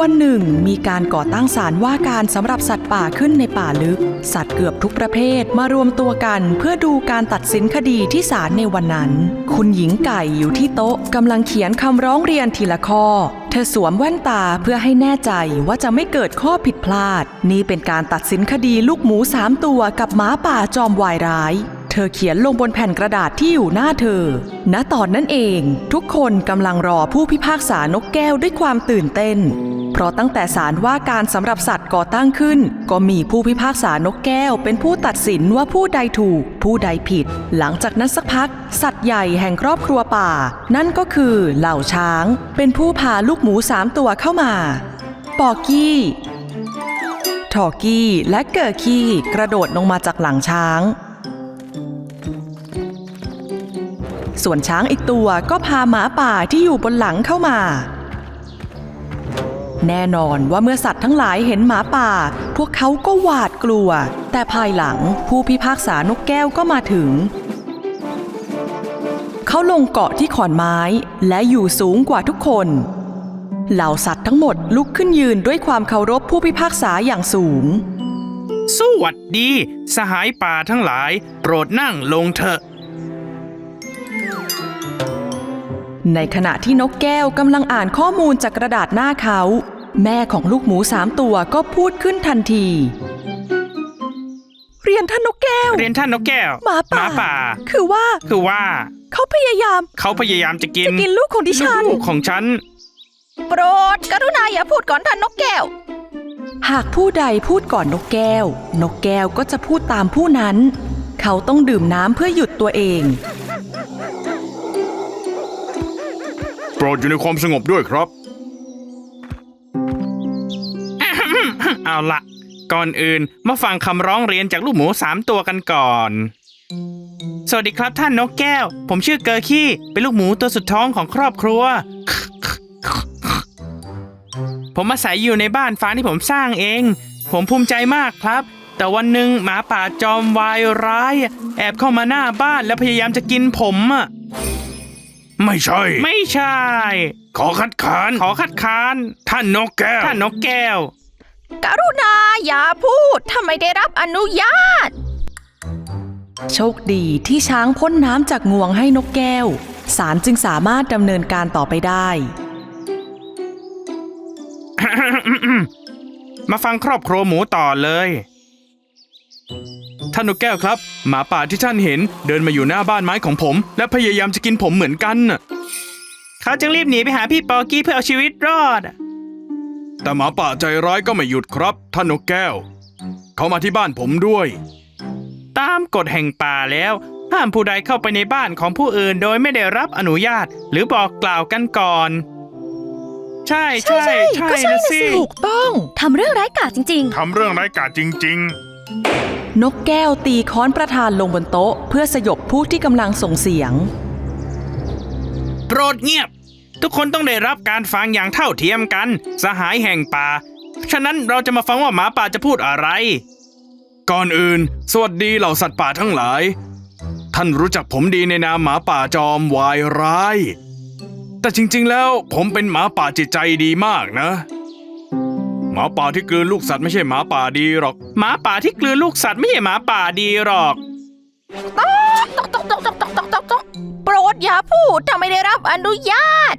วันหนึ่ง มีการก่อตั้งศาลว่าการสำหรับสัตว์ป่าขึ้นในป่าลึก สัตว์เกือบทุกประเภทมารวมตัวกันเพื่อดูการตัดสินคดีที่ศาลในวันนั้น คุณหญิงไก่อยู่ที่โต๊ะกำลังเขียนคำร้องเรียนทีละข้อ เธอสวมแว่นตาเพื่อให้แน่ใจว่าจะไม่เกิดข้อผิดพลาด นี่เป็นการตัดสินคดีลูกหมูสามตัวกับหมาป่าจอมวายร้ายเธอเขียนลงบนแผ่นกระดาษที่อยู่หน้าเธอ ณ ตอนนั้นเอง ทุกคนกำลังรอผู้พิพากษานกแก้วด้วยความตื่นเต้น เพราะตั้งแต่ศาลว่าการสำหรับสัตว์ก่อตั้งขึ้น ก็มีผู้พิพากษานกแก้ว เป็นผู้ตัดสินว่าผู้ใดถูก ผู้ใดผิด หลังจากนั้นสักพัก สัตว์ใหญ่แห่งครอบครัวป่า นั่นก็คือเหล่าช้าง เป็นผู้พาลูกหมูสามตัวเข้ามา ปอกี้ทอกี้และเกอร์กี้กระโดดลงมาจากหลังช้าง ส่วนช้างอีกตัวก็พาหมาป่าที่อยู่บนหลังเข้ามา แน่นอนว่าเมื่อสัตว์ทั้งหลายเห็นหมาป่า พวกเขาก็หวาดกลัว แต่ภายหลังผู้พิพากษานกแก้วก็มาถึง เขาลงเกาะที่ขอนไม้และอยู่สูงกว่าทุกคน เหล่าสัตว์ทั้งหมดลุกขึ้นยืนด้วยความเคารพผู้พิพากษาอย่างสูง สวัสดี สหายป่าทั้งหลาย โปรดนั่งลงเถอะ ในขณะที่นกแก้วกำลังอ่านข้อมูลจากกระดาษหน้าเขา แม่ของลูกหมูสามตัวก็พูดขึ้นทันที เรียนท่านนกแก้ว เรียนท่านนกแก้วหมาป่าป่า คือว่า คือว่า เขาพยายาม เขาพยายามจะกินจะกินลูกของดิฉัน ลูกของฉัน โปรดกรุณาอย่าพูดก่อนท่านนกแก้ว หากผู้ใดพูดก่อนนกแก้ว นกแก้วก็จะพูดตามผู้นั้น เขาต้องดื่มน้ำเพื่อหยุดตัวเอง โปรดอยู่ในความสงบด้วยครับ เอาละก่อนอื่นมาฟังคำร้องเรียนจากลูกหมูสามตัวกันก่อน สวัสดีครับท่านนกแก้ว ผมชื่อเกอร์คี้เป็นลูกหมูตัวสุดท้องของครอบครัว ผมอาศัยอยู่ในบ้านฟ้าที่ผมสร้างเอง ผมภูมิใจมากครับ แต่วันหนึ่งหมาป่าจอมวายร้าย แอบเข้ามาหน้าบ้านแล้วพยายามจะกินผมอะ ไม่ใช่ ไม่ใช่ ขอคัดค้าน ขอคัดค้าน ท่านนกแก้ว ท่านนกแก้ว กรุณาอย่าพูดถ้าไม่ได้รับอนุญาต โชคดีที่ช้างพ่นน้ำจากงวงให้นกแก้ว ศาลจึงสามารถดำเนินการต่อไปได้ มาฟังครอบครัวหมูต่อเลย ท่านนกแก้วครับ หมาป่าที่ท่านเห็นเดินมาอยู่หน้าบ้านไม้ของผม และพยายามจะกินผมเหมือนกันน่ะเขาจึงรีบหนีไปหาพี่ปอกี้เพื่อเอาชีวิตรอด แต่หมาป่าใจร้ายก็ไม่หยุดครับ ท่านนกแก้ว เขามาที่บ้านผมด้วย ตามกฎแห่งป่าแล้ว ห้ามผู้ใดเข้าไปในบ้านของผู้อื่นโดยไม่ได้รับอนุญาต หรือบอกกล่าวกันก่อน ใช่ใช่ใช่ก็ใช่นะนะสิ สิ ถูกต้อง ทำเรื่องร้ายกาจจริง ทำเรื่องไร้ายกาจจริง นกแก้วตีค้อนประธานลงบนโต๊ะ เพื่อสยบผู้ที่กำลังส่งเสียง โปรดเงียบ ทุกคนต้องได้รับการฟังอย่างเท่าเทียมกัน สหายแห่งป่า ฉะนั้นเราจะมาฟังว่าหมาป่าจะพูดอะไร ก่อนอื่น สวัสดีเหล่าสัตว์ป่าทั้งหลาย ท่านรู้จักผมดีในนามหมาป่าจอมวายร้าย แต่จริงๆแล้วผมเป็นหมาป่าจิตใจดีมากนะ หมาป่าที่กลืนลูกสัตว์ไม่ใช่หมาป่าดีหรอก หมาป่าที่กลืนลูกสัตว์ไม่ใช่หมาป่าดีหรอกๆตกตกตกตกตกตกตกตกโปรดอย่าพูดถ้าไม่ได้รับอนุญาต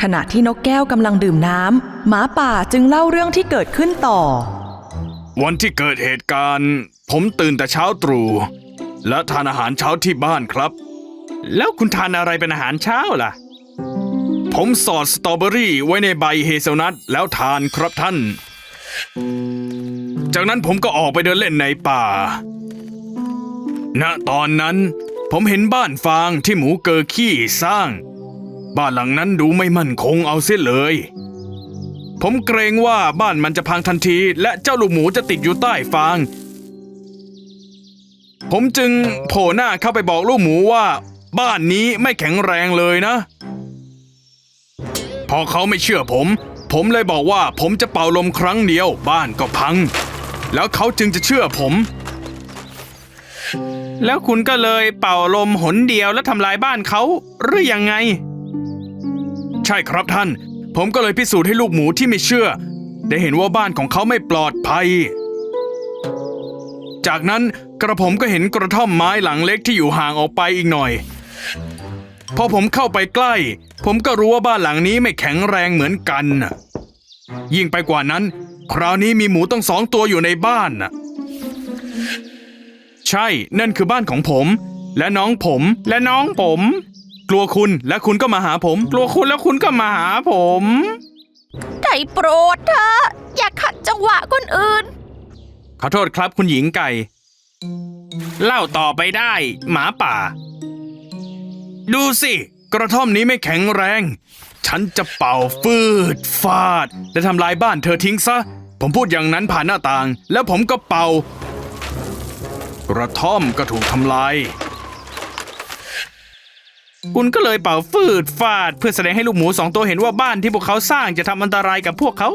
ขณะที่นกแก้วกำลังดื่มน้ำหมาป่าจึงเล่าเรื่องที่เกิดขึ้นต่อ วันที่เกิดเหตุการณ์ ผมตื่นแต่เช้าตรู่และทานอาหารเช้าที่บ้านครับ แล้วคุณทานอะไรเป็นอาหารเช้าล่ะ ผมสอดสตรอเบอรี่ไว้ในใบเฮเซลนัทแล้วทานครับท่าน จากนั้นผมก็ออกไปเดินเล่นในป่า ณ ตอนนั้น ผมเห็นบ้านฟางที่หมูเกอขี้สร้าง บ้านหลังนั้นดูไม่มั่นคงเอาเสียเลย ผมเกรงว่าบ้านมันจะพังทันทีและเจ้าลูกหมูจะติดอยู่ใต้ฟาง ผมจึงโผล่หน้าเข้าไปบอกลูกหมูว่า บ้านนี้ไม่แข็งแรงเลยนะ พอเขาไม่เชื่อผม ผมเลยบอกว่าผมจะเป่าลมครั้งเดียวบ้านก็พัง แล้วเขาจึงจะเชื่อผม แล้วคุณก็เลยเป่าลมหนเดียวแล้วทำลายบ้านเขาหรือยังไง ใช่ครับท่านผผมก็เลยพิสูจน์ให้ลูกหมูที่ไม่เชื่อ ได้เห็นว่าบ้านของเขาไม่ปลอดภัย จากนั้นกระผมก็เห็นกระท่อมไม้หลังเล็กที่อยู่ห่างออกไปอีกหน่อย พอผมเข้าไปใกล้ ผมก็รู้ว่าบ้านหลังนี้ไม่แข็งแรงเหมือนกันน่ะ ยิ่งไปกว่านั้น คราวนี้มีหมูตั้งสองตัวอยู่ในบ้านน่ะ ใช่ นั่นคือบ้านของผม และน้องผมและน้องผม กลัวคุณและคุณก็มาหาผม กลัวคุณแล้วคุณก็มาหาผมได้โปรดเถอะอย่าขัดจังหวะคนอื่น ขอโทษครับคุณหญิงไก่ เล่าต่อไปได้ หมาป่า ดูสิ กระท่อมนี้ไม่แข็งแรง ฉันจะเป่าฟืดฟาด และทำลายบ้านเธอทิ้งซะ ผมพูดอย่างนั้นผ่านหน้าต่าง แล้วผมก็เป่า กระท่อมก็ถูกทำลาย คุณก็เลยเป่าฟืดฟาด เพื่อแสดงให้ลูกหมูสองตัวเห็นว่าบ้านที่พวกเขาสร้างจะทำอันตรายกับพวกเขา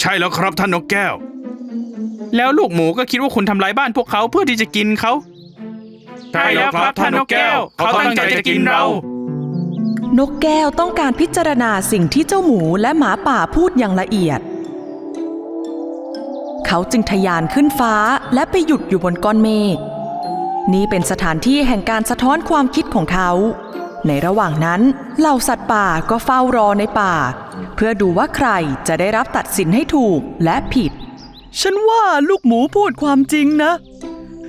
ใช่แล้วครับท่านนกแก้ว แล้วลูกหมูก็คิดว่าคุณทำลายบ้านพวกเขาเพื่อที่จะกินเขา ใช่แล้วครับท่านนกแก้วเขาตั้งใจจะกินเรา นกแก้วต้องการพิจารณาสิ่งที่เจ้าหมูและหมาป่าพูดอย่างละเอียด เขาจึงทะยานขึ้นฟ้าและไปหยุดอยู่บนก้อนเมฆนี่เป็นสถานที่แห่งการสะท้อนความคิดของเขา ในระหว่างนั้นเหล่าสัตว์ป่าก็เฝ้ารอในป่า เพื่อดูว่าใครจะได้รับตัดสินให้ถูกและผิด ฉันว่าลูกหมูพูดความจริงนะ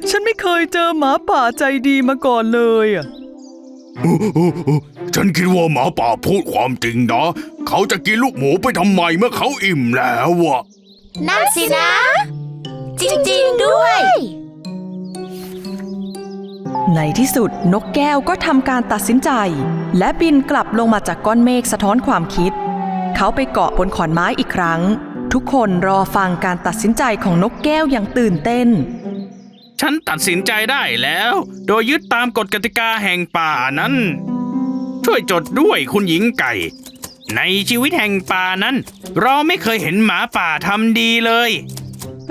ฉันไม่เคยเจอหมาป่าใจดีมาก่อนเลยอะ ฉันคิดว่าหมาป่าพูดความจริงนะ เขาจะกินลูกหมูไปทำไมเมื่อเขาอิ่มแล้วอะนั่นสินะ จริงๆด้วย ในที่สุดนกแก้วก็ทำการตัดสินใจ และบินกลับลงมาจากก้อนเมฆสะท้อนความคิด เขาไปเกาะบนขอนไม้อีกครั้ง ทุกคนรอฟังการตัดสินใจของนกแก้วอย่างตื่นเต้น ฉันตัดสินใจได้แล้ว โดยยึดตามกฎกติกาแห่งป่านั้น ช่วยจดด้วยคุณหญิงไก่ ในชีวิตแห่งป่านั้น เราไม่เคยเห็นหมาป่าทำดีเลย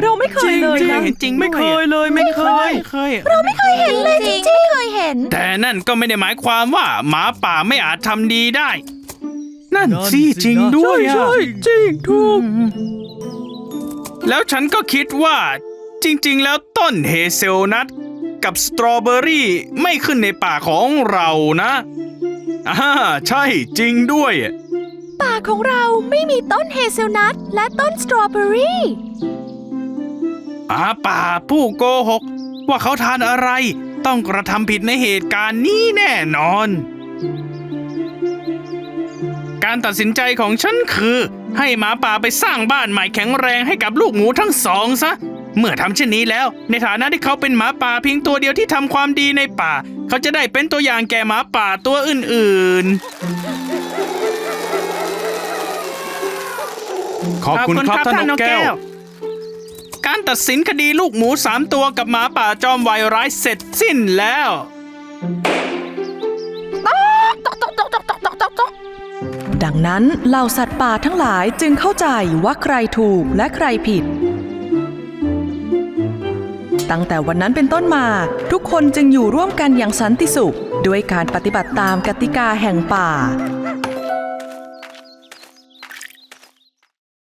เราไม่เคยเลยจริงนะจริงจริงไม่เคยเลยไม่เคยเคย เราไม่เคยเห็นเลยจริงๆไม่เคยเห็น แต่นั่นก็ไม่ได้หมายความว่าหมาป่าไม่อาจทำดีได้ นั่นสิจริงด้วยอะใช่จริงถูกแล้วฉันก็คิดว่า จริงๆ แล้วต้นเฮเซลนัทกับสตรอเบอรี่ไม่ขึ้นในป่าของเรานะอ่าใช่จริงด้วย ป่าของเราไม่มีต้นเฮเซลนัทและต้นสตรอเบอรี่หมาป่าผู้โกหก ว่าเขาทานอะไรต้องกระทำผิดในเหตุการณ์นี้แน่นอน การตัดสินใจของฉันคือ ให้หมาป่าไปสร้างบ้านใหม่แข็งแรงให้กับลูกหมูทั้งสองซะ เมื่อทำเช่นนี้แล้ว ในฐานะที่เขาเป็นหมาป่าเพียงตัวเดียวที่ทำความดีในป่า เขาจะได้เป็นตัวอย่างแก่หมาป่าตัวอื่น ๆ ขอบคุณครับท่านนกแก้ว การตัดสินคดีลูกหมูสามตัวกับหมาป่าจอมวายร้ายเสร็จสิ้นแล้วดังนั้นเหล่าสัตว์ป่าทั้งหลายจึงเข้าใจว่าใครถูกและใครผิด ตั้งแต่วันนั้นเป็นต้นมา ทุกคนจึงอยู่ร่วมกันอย่างสันติสุข ด้วยการปฏิบัติตามกติกาแห่งป่า